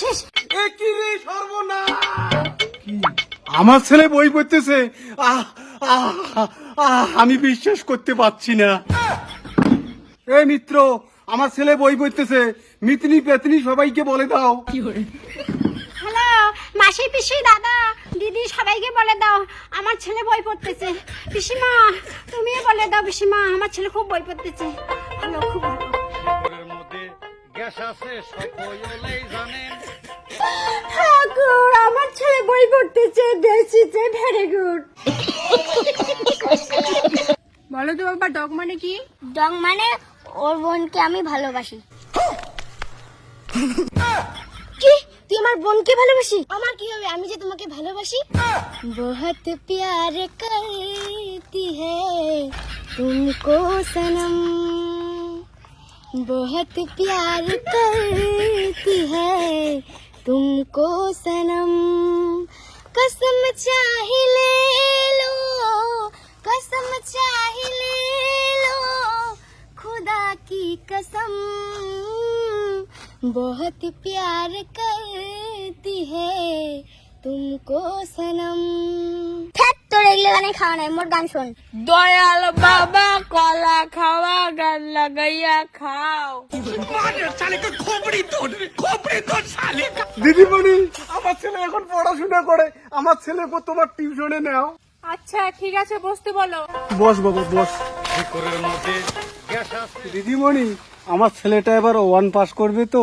শেষ। কি আমার ছেলে বই পড়তেছে। আহ, আহ, আহ, আমি বিশ্বাস করতে পারছি না। এ মিত্র আমার ছেলে বই পড়তেছে। মিতনি পেতনি সবাইকে বলে দাও। হ্যালো মাসি পিসি দাদা দিদি সবাইকে বলে দাও আমার ছেলে বই পড়তেছে। পিসিমা তুমিও বলে দাও পিসিমা আমার ছেলে খুব বই পড়তেছে। ভালো খুব ভালো। ঘরের মধ্যে গ্যাস আছে সকলেই জানেন। ঠাকুর আমার ছেলে বই পড়তেছে বেশিছে ভেরি গুড বলো তো বাবা ডগ মানে কি ডং মানে ওর বোনকে আমি ভালোবাসি কি তুই আমার বোনকে ভালোবাসি আমার কি হবে আমি যে তোমাকে ভালোবাসি বহুত প্যার করতি है तुमको सनम बहुत प्यार करती है तुमको सनम। कसम चाह ले लो, कसम चाह ले लो, खुदा की कसम। बहुत प्यार करती है तुमको सनम। তোর এগুলো গানে খাওয়া নাই মোর গান শোন। দয়াল বাবা কলা খাওয়া গান লাগাইয়া খাও। দিদিমণি আমার ছেলে এখন পড়াশোনা করে আমার ছেলেকে তোমার টিউশনে নাও। আচ্ছা ঠিক আছে বসতে বলো। বস বাবা বস। দিদিমণি আমার ছেলেটা এবার ওয়ান পাস করবে তো?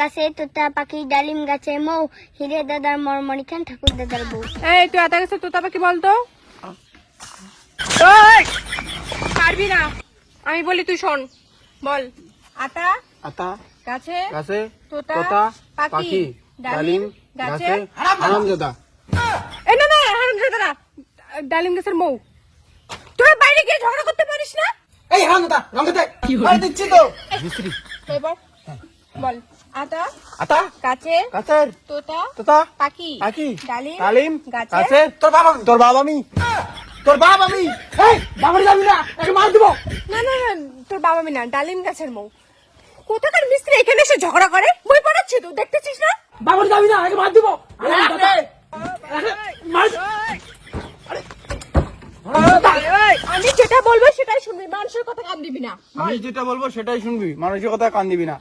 গাছে তোতা পাখি ডালিম গাছে মৌ হিরে দাদার মরমণি খান ঠাকুর দাদার বউ। এই তুই আতা কাছে তুতা পাখি বলতো? পারবি না। আমি বলি তুই শোন বল। আতা আতা গাছে গাছে তোতা, তোতা পাখি, ডালিম, গাছে, গাছে হারামজাদা। এই না না ডালিম গাছের মৌ। তোরা বাইরে গিয়ে ঝগড়া করতে পারিস না? এই হারামজাদা রঙতে আর দিচ্ছি তো। মিস্ত্রি। এবার বল। আতা আতা গাছে গাছের তোতা তোতা পাখি পাখি ডালিম ডালিম গাছে গাছে তোর বাবা তোর বাবা আমি তোর বাবা আমি এই বাবারে যাবি না একে মার দিব না না না তোর বাবা আমি না ডালিম গাছের মৌ কোথাকার মিস্ত্রি এখানে এসে ঝগড়া করে বই পড়াচ্ছি তো দেখতেছিস না বাবারে যাবি না একে মার দিব মার আমি যেটা বলব সেটাই শুনবি মানুষের কথা কান দিবি না। আমি যেটা বলব সেটাই শুনবি মানুষের কথা কান দিবি না।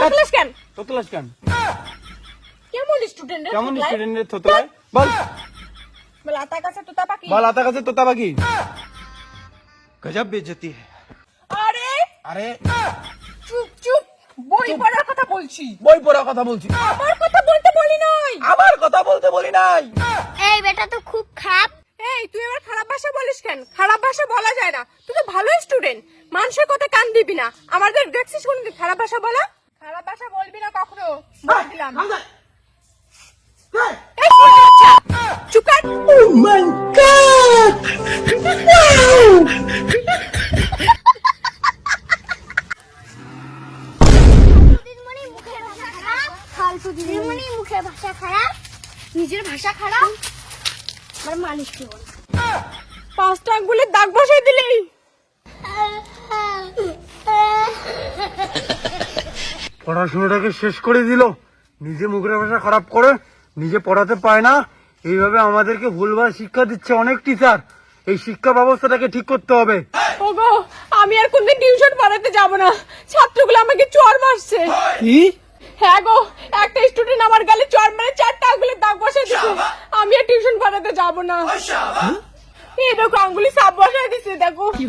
থাকলিস কেন? তোতলাস কেন? কেমন স্টুডেন্ট কেমন স্টুডেন্টের তোতলায়? বল। বল আতা কাছে তোতা পাখি? বল আতা কাছে তোতা পাখি। গজব বেজতি है আরে! আরে। চুপ চুপ বই পড়ার কথা বলছি। বই পড়ার কথা বলছি। আমার কথা বলতে বলি নাই। আবার কথা বলতে বলি নাই। এই বেটা তো খুব খারাপ এই তুই আবার খারাপ ভাষা বলিস কেন? খারাপ ভাষা বলা যায় না। তুই তো ভালো স্টুডেন্ট মানুষের কথা কান দিবি না। আমাদের দেখছিস কোনদিন খারাপ ভাষা বলা? খারাপ ভাষা বলবি না কখনো? বলে দিলাম। চুপ কর। খারাপ? মুখের ভাষা খারাপ? নিজের ভাষা খারাপ? আমার মানুষ কি বলে? পাঁচটা আঙ্গুলের দাগ বসাই দিলি। পড়াশোনাটাকে শেষ করে দিল। নিজে মুখের ভাষা খারাপ করে নিজে পড়াতে পায় না। এইভাবে আমাদেরকে ভুলভাল শিক্ষা দিচ্ছে অনেক টিচার এই শিক্ষা ব্যবস্থাটাকে ঠিক করতে হবে। ওগো আমি আর কোনদিন টিউশন পড়াতে যাব না। ছাত্রগুলো আমাকে চর মারছে। কি? হ্যাঁ গো একটা স্টুডেন্ট আমার গেলে চর মেরে চারটা আঙ্গুলের দাগ বসাই দিছে। আমি আর টিউশন পড়াতে যাব না। এই দেখো আঙ্গুলি ছাপ বসে দিছে দেখো। কি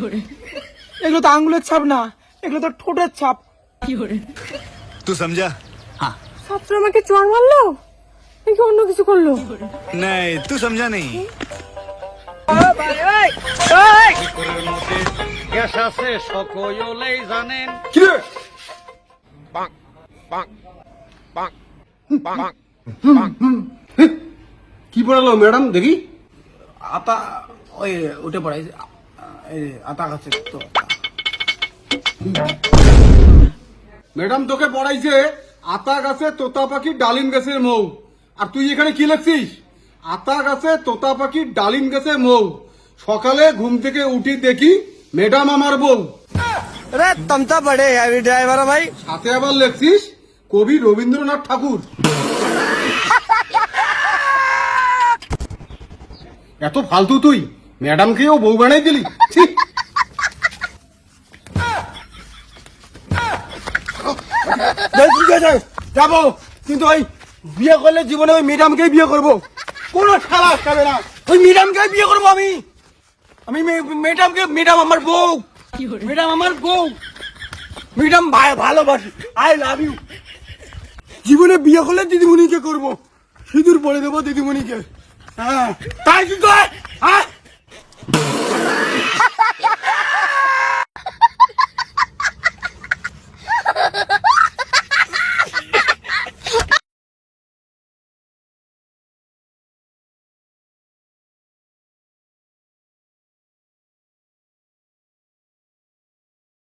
এগুলো তো আঙ্গুলের ছাপ না এগুলো তো ঠোঁটের ছাপ। কি করে তুই সমঝা? হ্যাঁ। ছাত্র আমাকে চর মারলো? নাকি অন্য কিছু করল? নাই তুই সমঝা নেই। সকলেই জানেন। কি রে? পাক কি পড়ালো ম্যাডাম? দেখি। আতা ওই ওটা পড়াই আতা গাছে তো। ম্যাডাম তোকে পড়াইছে আতা গাছে তোতা পাখি ডালিম গাছের মৌ। আর তুই এখানে কি লিখছিস? আতা গাছে তোতা পাখি ডালিম গাছে মৌ। সকালে ঘুম থেকে উঠি দেখি ম্যাডাম আমার বউ। আরে তমতা বড়ে হ্যাভি ড্রাইভার ভাই। সাথে আবার লেখছিস? কবি রবীন্দ্রনাথ ঠাকুর। এত ফালতু তুই। ম্যাডামকেও বউ বানাই দিলি! যাব। কিন্তু ওই বিয়ে করলে জীবনে ওই ম্যাডামকেই বিয়ে করব। কোনো খেলা খাবে না। ওই ম্যাডামকেই বিয়ে করব আমি। আমি ম্যাডামকে ম্যাডাম আমার বউ। ম্যাডাম আমার বউ। ম্যাডাম ভাই ভালোবাসি। I love you. জীবনে বিয়ে করলে দিদিমণিকে করব। সিঁদুর পরে দেবো দিদিমণিকে। হ্যাঁ। তাই কি কয়? হ্যাঁ।